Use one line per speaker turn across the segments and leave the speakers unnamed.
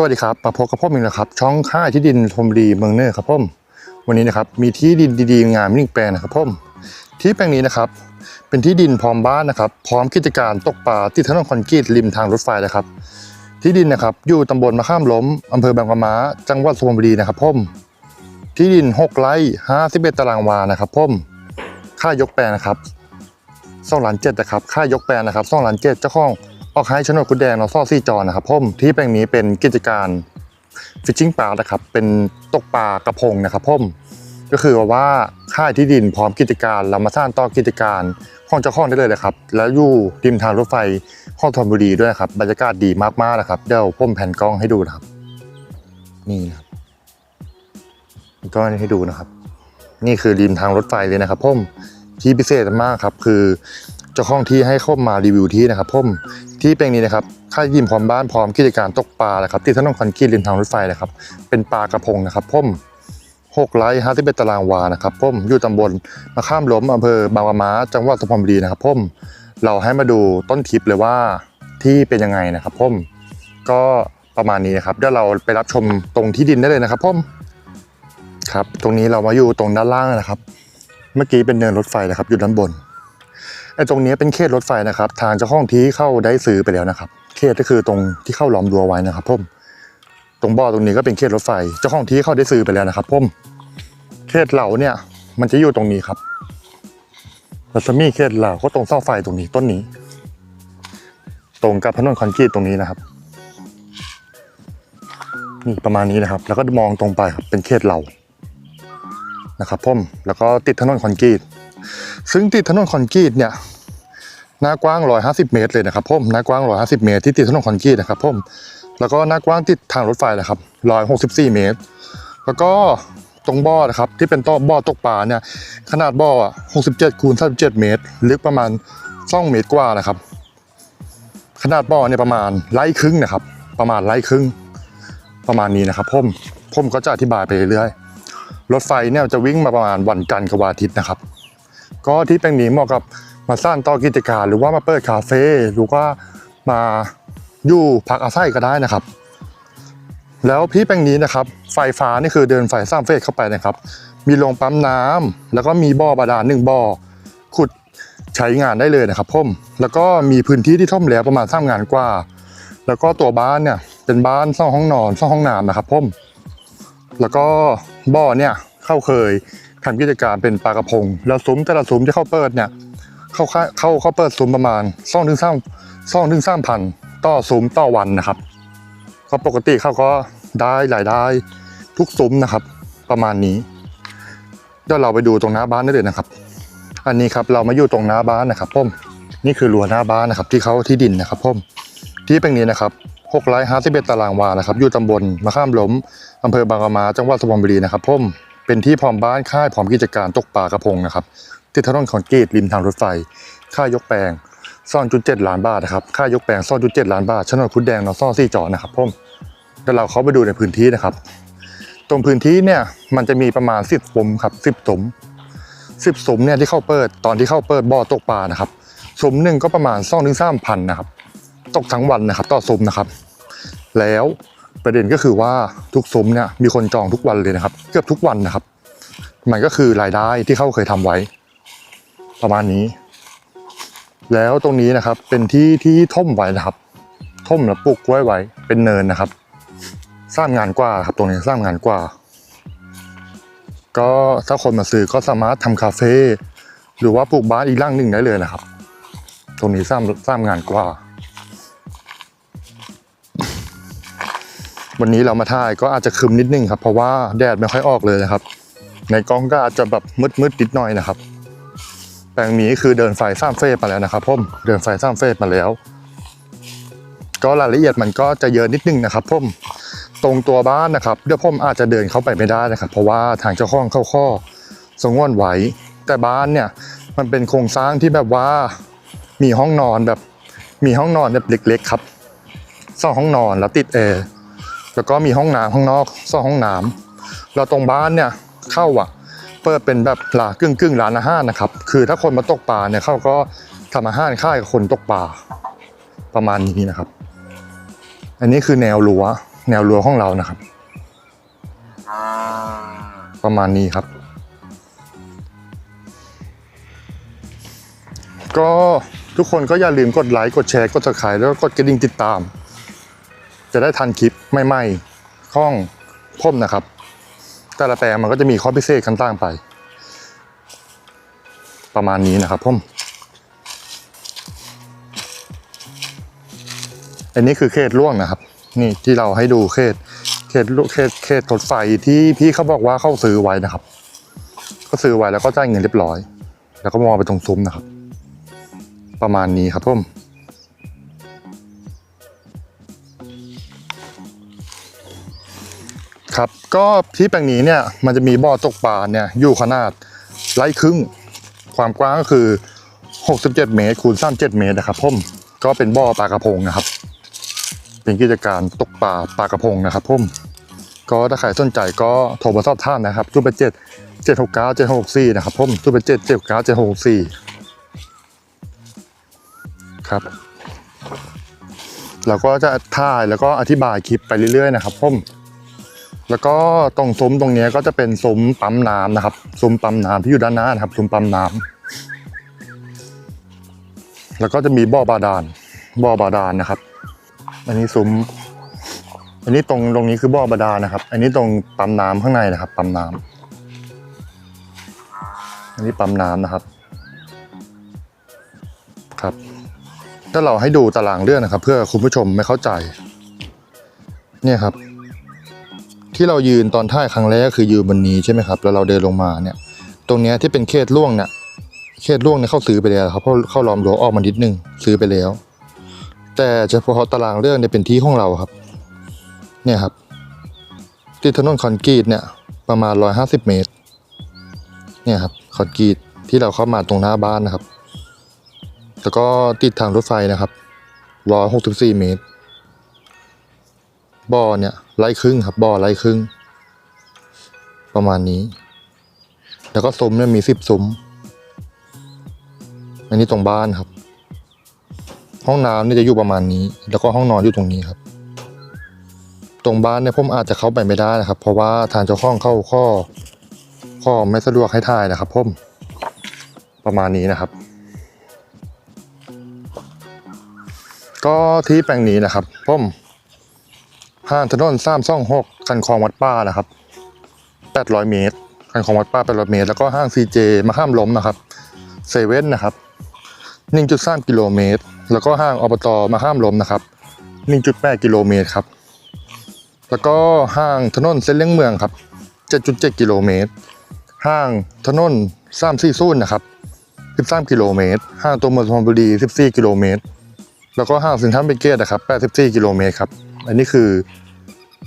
สวัสดีครับมาพบกับผมอีกนะครับ ช่องค่ายที่ดินธมบุรีเมืองเนอร์ครับผมวันนี้นะครับมีที่ดินดีๆงามนึ่งแปลนะครับผมที่แปลงนี้นะครับ เป็นที่ดินพร้อมบ้านนะครับ พร้อมกิจการตกปลาที่ถนนคอนกรีตริมทางรถไฟนะครับ ที่ดินนะครับอยู่ตำบลมะข้ามล้มอำเภอบางปะมาจังหวัดสุพรรณบุรีนะครับผมที่ดิน 6 ไร่51ตารางวานะครับผมค่ายกแปลงนะครับสองล้านเจ็ดนะครับค่ายกแปลงนะครับสองล้านเจ็ดเจ้าของ ออกให้โนดกุดแดงนอซ่อซี่จอนะครับผมที่แปลงนี้เป็นกิจการฟิชชิงปลานะครับเป็นตกปลากระพงนะครับผมก็คือว่าค่ายที่ดินพร้อมกิจการเรามาสร้างต่อกิจการของเจ้าของได้เลยนะครับ แล้วอยู่ริมทางรถไฟข้องธนบุรีด้วยครับบรรยากาศดีมากๆนะครับเดี๋ยวผมแผ่นกล้องให้ดูนะครับ นี่นะครับก็ให้ดูนะครับ นี่คือริมทางรถไฟเลยนะครับผมที่พิเศษมากครับคือเจ้าของที่ให้เข้ามารีวิวที่นะครับผม ที่แปลงนี้นะครับค่ายยิมพร้อมบ้านพร้อมกิจการตกปลานะครับที่ถนนคอนกรีตริมทางรถไฟนะครับ เป็นปลากระพงนะครับผมหกไร่ห้าสิบเอ็ดตารางวานะครับผมอยู่ตำบลมะข้ามล้มอำเภอบางปะมาจังหวัดสุพรรณบุรีนะครับผมเราให้มาดูต้นทิปเลยว่าที่เป็นยังไงนะครับผมก็ประมาณนี้นะครับเดี๋ยวเราไปรับชมตรงที่ดินได้เลยนะครับผมครับ ตรงนี้เรามาอยู่ตรงด้านล่างนะครับ เมื่อกี้เป็นเนินรถไฟนะครับอยู่ด้านบน ไอ้ตรงนี้เป็นเขตรถไฟนะครับ ทางเจ้าของที่เข้าได้ซื้อไปแล้วนะครับเขตก็คือตรงที่เข้าล้อมรั้วไว้นะครับผมตรงบ่อตรงนี้ก็เป็นเขตรถไฟ เจ้าของที่เข้าได้ซื้อไปแล้วนะครับผมเขตเหล่าเนี่ย มันจะอยู่ตรงนี้ครับรัศมีเขตเหล่าก็ตรงเสาไฟตรงนี้ต้นนี้ ตรงกับถนนคอนกรีตตรงนี้นะครับนี่ประมาณนี้นะครับ แล้วก็มองตรงไปครับเป็นเขตเหล่านะครับผมแล้วก็ติดถนนคอนกรีต ซึ่งติดถนนคอนกรีตเนี่ยหน้ากว้าง 150 เมตรเลยนะครับผมหน้ากว้าง 150 เมตรที่ติดถนนคอนกรีตนะครับผมแล้วก็หน้ากว้างติดทางรถไฟนะครับ164 เมตร แล้วก็ตรงบ่อนะครับที่เป็นต่อบ่อตกปลาเนี่ยขนาดบ่ออะ67คูณ37เมตร ลึกประมาณ2เมตรกว่านะครับ ขนาดบ่อเนี่ยประมาณไร่ครึ่งนะครับ ประมาณไร่ครึ่งประมาณนี้นะครับผมผมก็จะอธิบายไปเรื่อยรถไฟเนี่ยจะวิ่งมาประมาณวันจันทร์กับวันอาทิตย์นะครับ ก็ที่แปลงนี้เหมาะกับมาสร้างต่อกิจการ หรือว่ามาเปิดคาเฟ่หรือว่ามาอยู่พักอาศัยก็ได้นะครับ แล้วพี่แปลงนี้นะครับ ไฟฟ้านี่คือเดินไฟสร้างเฟสเข้าไปนะครับ มีโรงปั๊มน้ำแล้วก็มีบ่อบาดาลหนึ่งบ่อขุดใช้งานได้เลยนะครับผมแล้วก็มีพื้นที่ที่ท่อมแล้วประมาณสร้างงานกว่า แล้วก็ตัวบ้านเนี่ยเป็นบ้านสองห้องนอนสองห้องน้ำนะครับผมแล้วก็บ่อเนี่ยเข้าเคย ทำกิจการเป็นปลากระพง แล้วซุ้มแต่ละซุ้มที่เข้าเปิดเนี่ยเข้าเข้าเข้าเปิดซุ้มประมาณสองถึงสามสองถึงสามพันต่อซุ้มต่อวันนะครับก็ปกติเขาก็ได้รายได้ทุกซุ้มนะครับ ประมาณนี้เดี๋ยวเราไปดูตรงหน้าบ้านได้เลยนะครับ อันนี้ครับเรามาอยู่ตรงหน้าบ้านนะครับผมนี่คือรั้วหน้าบ้านนะครับ ที่เขาที่ดินนะครับผมที่เป็นนี้นะครับหกไร่ห้าสิบเอ็ดตารางวานะครับ อยู่ตำบลมะข้ามล้มอำเภอบางปะมาจังหวัดสุพรรณบุรีนะครับผม เป็นที่พร้อมบ้านค่ายพร้อมกิจการตกปลากระพงนะครับที่ถนนคอนกรีตริมทางรถไฟ ค่ายกแปลงซ่อนจุดเจ็ดล้านบาทนะครับค่ายกแปลงซ่อนจุดเจ็ดล้านบาทโฉนคุดแดงนอซ่อซี่จอนะครับผมเดี๋ยวเราเข้าไปดูในพื้นที่นะครับ ตรงพื้นที่เนี่ยมันจะมีประมาณสิบสมครับสิบสมสิบสมเนี่ยที่เข้าเปิดตอนที่เข้าเปิดบ่อตกปลานะครับสมหนึ่งก็ประมาณสองถึงสามพันนะครับ ตกทั้งวันนะครับ ต่อสมนะครับ แล้ว ประเด็นก็คือว่าทุกซุ้มเนี่ยมีคนจองทุกวันเลยนะครับ เกือบทุกวันนะครับ มันก็คือรายได้ที่เขาเคยทำไว้ ประมาณนี้ แล้วตรงนี้นะครับเป็นที่ที่ท่มไว้นะครับท่มแล้วปลูกไว้ไว้เป็นเนินนะครับ สร้างงานกว่าครับตรงนี้สร้างงานกว่า ก็ถ้าคนมาซื้อก็สามารถทำคาเฟ่หรือว่าปลูกบ้านอีกร่างหนึ่งได้เลยนะครับ ตรงนี้สร้างสร้างงานกว่า วันนี้เรามาถ่ายก็อาจจะครึมนิดนึงครับ เพราะว่าแดดไม่ค่อยออกเลยนะครับ ในกล้องก็อาจจะแบบมืดๆนิดหน่อยนะครับ แปลงนี้คือเดินไฟสร้างเฟสมาแล้วนะครับผมเดินไฟสร้างเฟสมาแล้ว ก็รายละเอียดมันก็จะเยอะนิดนึงนะครับผมตรงตัวบ้านนะครับเดี๋ยวผมอาจจะเดินเข้าไปไม่ได้นะครับ เพราะว่าทางเจ้าของเข้าข้อสงวนไว้แต่บ้านเนี่ยมันเป็นโครงสร้างที่แบบว่ามีห้องนอนแบบมีห้องนอนแบบเล็กๆครับสองห้องนอนแล้วติดแอร์ แล้วก็มีห้องน้ำข้างนอกซ่องห้องน้ำเราตรงบ้านเนี่ยเข้าอะเปิดเป็นแบบลากึ่งกึ่งๆร้านอาหารนะครับ คือถ้าคนมาตกปลาเนี่ยเขาก็ทำอาหารค่ายกับคนตกปลาประมาณนี้นะครับ อันนี้คือแนวรั้วแนวรั้วของเรานะครับ ประมาณนี้ครับ ก็ทุกคนก็อย่าลืมกดไลค์กดแชร์กด subscribe แล้วก็กดกระดิ่งติดตาม จะได้ทันคลิปใหม่ๆข้องพ่มนะครับ แต่ละแปลงมันก็จะมีข้อพิเศษกันต่างไป ประมาณนี้นะครับพ่มอันนี้คือเขตล่วงนะครับ นี่ที่เราให้ดูเขตเขตลุเขตเขตรถไฟที่พี่เขาบอกว่าเข้าซื้อไว้นะครับ ก็ซื้อไว้แล้วก็จ่ายเงินเรียบร้อย แล้วก็มองไปตรงซุ้มนะครับ ประมาณนี้ครับพ่ม ครับ ก็ที่แปลงนี้เนี่ยมันจะมีบ่อตกปลาเนี่ยอยู่ขนาดไร่ครึ่ง ความกว้างก็คือ 67 เมตรคูณ37เมตรนะครับพ่มก็เป็นบ่อปลากระพงนะครับ เป็นกิจการตกปลาปลากระพงนะครับพ่มก็ถ้าใครสนใจก็โทรมาสอบถามนะครับจุดเป็นเจ็ดเจ็ดหกเก้าเจ็ดหกสี่นะครับพ่มจุดเป็นเจ็ดเจ็ดเก้าเจ็ดหกสี่ครับเราก็จะถ่ายแล้วก็อธิบายคลิปไปเรื่อยๆนะครับพ่ม แล้วก็ตรงซุ้มตรงนี้ก็จะเป็นซุ้มปั๊มน้ำนะครับ ซุ้มปั๊มน้ำที่อยู่ด้านหน้านะครับ ซุ้มปั๊มน้ำแล้วก็จะมีบ่อบาดาล บ่อบาดาลนะครับ อันนี้ซุ้ม อันนี้ตรงตรงนี้คือบ่อบาดาลนะครับ อันนี้ตรงปั๊มน้ำข้างในนะครับ ปั๊มน้ำอันนี้ปั๊มน้ำนะครับ ครับ ถ้าเราให้ดูตารางเรื่องนะครับ เพื่อคุณผู้ชมไม่เข้าใจ เนี่ยครับ ที่เรายืนตอนท่ายครั้งแรกคือยืนบนนี้ใช่ไหมครับ แล้วเราเดินลงมาเนี่ย ตรงเนี้ยที่เป็นเขตล่วงเนี่ยเขตล่วงเนี่ยเข้าซื้อไปแล้วครับเพราะเข้าล้อมรั้วออกมานิดนึงซื้อไปแล้ว แต่เฉพาะตารางเรื่องเนี่ยเป็นที่ของเราครับ เนี่ยครับติดถนนคอนกรีตเนี่ยประมาณร้อยห้าสิบเมตร เนี่ยครับคอนกรีตที่เราเข้ามาตรงหน้าบ้านนะครับ แล้วก็ติดทางรถไฟนะครับร้อยหกสิบสี่เมตร บ่อเนี่ยไล่ครึ่งครับบ่อไล่ครึ่ง ประมาณนี้ แล้วก็ซุ้มเนี่ยมีสิบซุ้ม อันนี้ตรงบ้านครับ ห้องน้ำเนี่ยจะอยู่ประมาณนี้ แล้วก็ห้องนอนอยู่ตรงนี้ครับ ตรงบ้านเนี่ยผมอาจจะเข้าไปไม่ได้นะครับ เพราะว่าทางเจ้าของเข้าข้อ ข้อไม่สะดวกให้ถ่ายนะครับผมประมาณนี้นะครับ ก็ที่แปลงนี้นะครับผม ห้างถนนสามซ่องหกคันคลองวัดป้านะครับแปดร้อยเมตรคันคลองวัดป้าแปดร้อยเมตร แล้วก็ห้างซีเจมาข้ามล้มนะครับเซเว่นนะครับหนึ่งจุดสามกิโลเมตร แล้วก็ห้างอบตมาข้ามล้มนะครับหนึ่งจุดแปดกิโลเมตรครับ แล้วก็ห้างถนนเส้นเลี่ยงเมืองครับเจ็ดจุดเจ็ดกิโลเมตร ห้างถนนสามสี่ซูนนะครับสิบสามกิโลเมตร ห้างตัวเมืองสุพรรณบุรีสิบสี่กิโลเมตร แล้วก็ห้างสินค้าเบเกตนะครับแปดสิบสี่กิโลเมตรครับ อันนี้คือ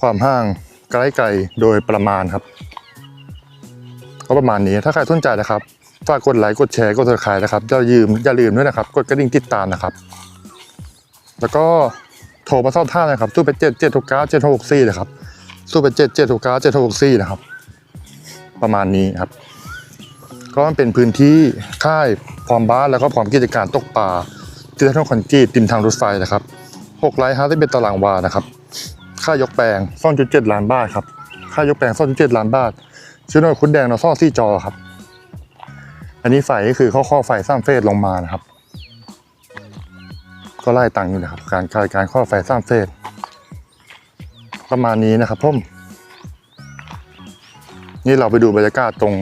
ความห่างใกล้ๆโดยประมาณครับ ก็ประมาณนี้ถ้าใครสนใจนะครับฝากกดไลค์กดแชร์กดติดตามนะครับอย่าลืมอย่าลืมด้วยนะครับ กดกระดิ่งติดตามนะครับ แล้วก็โทรมาสอบถามนะครับสู้ไปเจ็ดเจ็ดหกเก้าเจ็ดหกสี่นะครับสู้ไปเจ็ดเจ็ดหกเก้าเจ็ดหกสี่นะครับ ประมาณนี้ครับ ก็มันเป็นพื้นที่ค่ายพร้อมบ้านแล้วก็พร้อมกิจการตกปลาที่ถนนคอนกรีตติมทางรถไฟนะครับ หกไร่ห้าสิบเอ็ดตารางวานะครับค่ายกแปลง2.7ล้านบาทครับค่ายกแปลง2.7ล้านบาทชื่อหน่วยคุณแดงนอซ่อนซี่จอครับ อันนี้ไฟก็คือข้อข้อไฟสร้างเฟสลงมานะครับ ก็ไล่ตังค์อยู่นะครับ การการการข้อไฟสร้างเฟสประมาณนี้นะครับพ่มนี่เราไปดูบรรยากาศตรง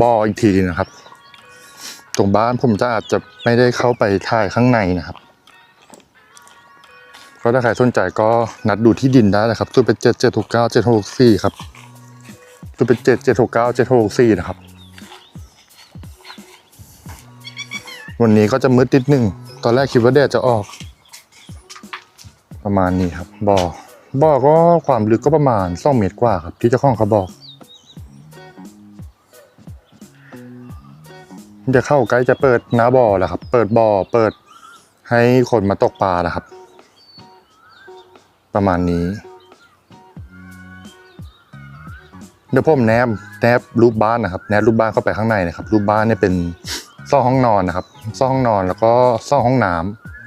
บ่ออีกทีนะครับ ตรงบ้านผมจะอาจจะไม่ได้เข้าไปถ่ายข้างในนะครับ ก็ถ้าใครสนใจก็นัดดูที่ดินได้นะครับตัวเป็นเจ็ดเจ็ดหกเก้าเจ็ดหกสี่ครับตัวเป็นเจ็ดเจ็ดหกเก้าเจ็ดหกสี่นะครับ วันนี้ก็จะมืดนิดนึงตอนแรกคิดว่าแดดจะออก ประมาณนี้ครับบ่อบ่อก็ความลึกก็ประมาณสองเมตรกว่าครับ ที่เจ้าของเขาบอกจะเข้าใกล้จะเปิดน้าบ่อแหละครับ เปิดบ่อเปิดให้คนมาตกปลานะครับ ประมาณนี้ เดี๋ยวผมแนบแนบรูปบ้านนะครับ แนบรูปบ้านเข้าไปข้างในนะครับ รูปบ้านเนี่ยเป็นซ่องห้องนอนนะครับซ่องห้องนอนแล้วก็ซ่องห้องน้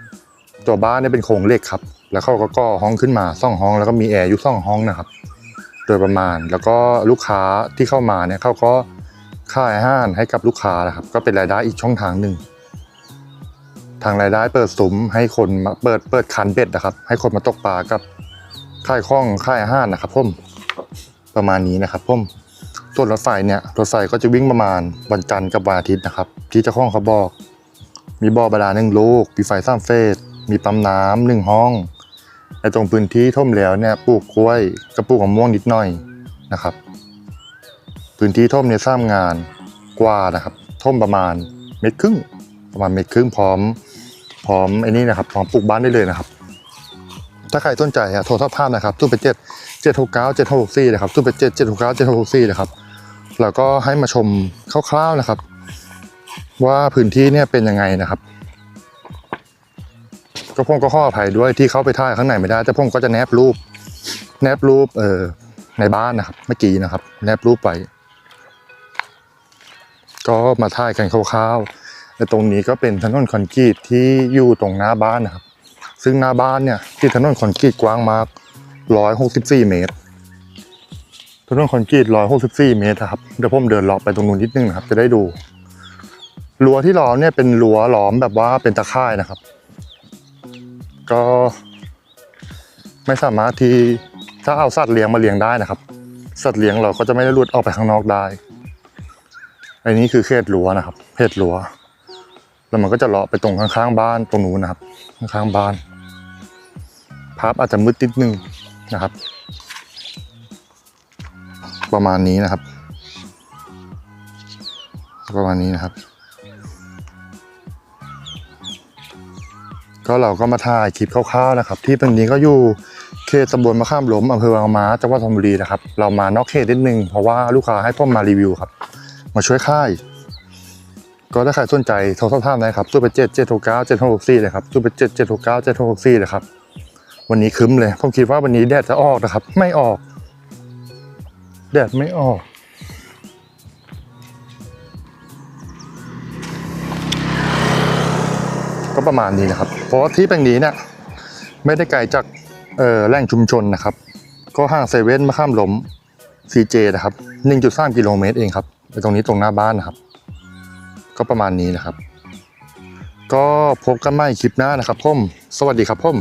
ำตัวบ้านเนี่ยเป็นโครงเหล็กครับ แล้วเขาก็ก่อห้องขึ้นมาซ่องห้อง แล้วก็มีแอร์อยู่ซ่องห้องนะครับ โดยประมาณแล้วก็ลูกค้าที่เข้ามาเนี่ยเขาก็ค่ายอาหารให้กับลูกค้านะครับ ก็เป็นรายได้อีกช่องทางหนึ่งทางรายได้เปิดซุ้มให้คนมาเปิดเปิดคันเบ็ดนะครับ ให้คนมาตกปลากับ ค่ายข้องค่ายอาหารนะครับผมประมาณนี้นะครับผมส่วนรถไฟเนี่ยรถไฟก็จะวิ่งประมาณวันจันทร์กับวันอาทิตย์นะครับ ที่เจ้าของเขาบอก มีบ่อบาดาลหนึ่งลูกมีไฟสร้ามเฟส มีปั๊มน้ำหนึ่งห้องในตรงพื้นที่ท่มแล้วเนี่ยปลูกกล้วยกับปลูกมะม่วงนิดหน่อยนะครับ พื้นที่ท่มเนี่ยสร้างงานกว่านะครับท่มประมาณเมตรครึ่งประมาณเมตรครึ่งพร้อม พร้อมไอ้นี่นะครับพร้อมปลูกบ้านได้เลยนะครับ ถ้าใครสนใจอะโทรสอบถามนะครับตู้เป็นเจ็ดเจ็ดหกเก้าเจ็ดหกสี่นะครับตู้เป็นเจ็ดเจ็ดหกเก้าเจ็ดหกสี่นะครับแล้วก็ให้มาชมคร่าวๆนะครับ ว่าพื้นที่เนี่ยเป็นยังไงนะครับก็ผมก็ขออภัยด้วยที่เข้าไปถ่ายข้างในไม่ได้ แต่ผมก็จะแนบรูป แนบรูปเอ่อในบ้านนะครับ เมื่อกี้นะครับ แนบรูปไปก็มาถ่ายกันคร่าวๆและตรงนี้ก็เป็นถนนคอนกรีตที่อยู่ตรงหน้าบ้านนะครับ ซึ่งหน้าบ้านเนี่ยที่ถนนคอนกรีตกว้างมาก 164 เมตร ถนนคอนกรีต 164 เมตรครับ เดี๋ยวผมเดินเลาะไปตรงนู้นนิดนึงนะครับ จะได้ดู รั้วที่ล้อมเนี่ยเป็นรั้วล้อมแบบว่าเป็นตะข่ายนะครับ ก็ไม่สามารถที่ถ้าเอาสัตว์เลี้ยงมาเลี้ยงได้นะครับ สัตว์เลี้ยงเราก็จะไม่ได้หลุดออกไปข้างนอกได้อันนี้คือเขตรั้วนะครับเขตรั้วแล้วมันก็จะเลาะไปตรงข้างๆบ้านตรงนู้นนะครับ ข้างๆบ้าน ภาพอาจจะมืดนิดนึงนะครับ ประมาณนี้นะครับ ประมาณนี้นะครับ ก็เราก็มาถ่ายคลิปคร่าวๆนะครับ ที่ตรงนี้ก็อยู่เขตตำบลมะข้ามหล้มอำเภอบางม้าจังหวัดธนบุรีนะครับ เรามานอกเขตนิดนึงเพราะว่าลูกค้าให้พ่อมมารีวิวครับ มาช่วยค่ายก็ถ้าใครสนใจโทรสอบถามได้ครับตู้เป็นเจ็ดเจ็ดหกเก้าเจ็ดหกสี่เลยครับตู้เป็นเจ็ดเจ็ดหกเก้าเจ็ดหกสี่เลยครับ วันนี้คึ้มเลย ผมคิดว่าวันนี้แดดจะออกนะครับ ไม่ออก แดดไม่ออกก็ประมาณนี้นะครับ เพราะที่แปลงนี้เนี่ยไม่ได้ไกลจากเอ่อแหล่งชุมชนนะครับ ก็ห่างเซเว่นมาข้ามหล้ม CJ นะครับ 1.3 กิโลเมตรเองครับตรงนี้ตรงหน้าบ้านนะครับ ก็ประมาณนี้นะครับ ก็พบกันใหม่คลิปหน้านะครับผมสวัสดีครับผม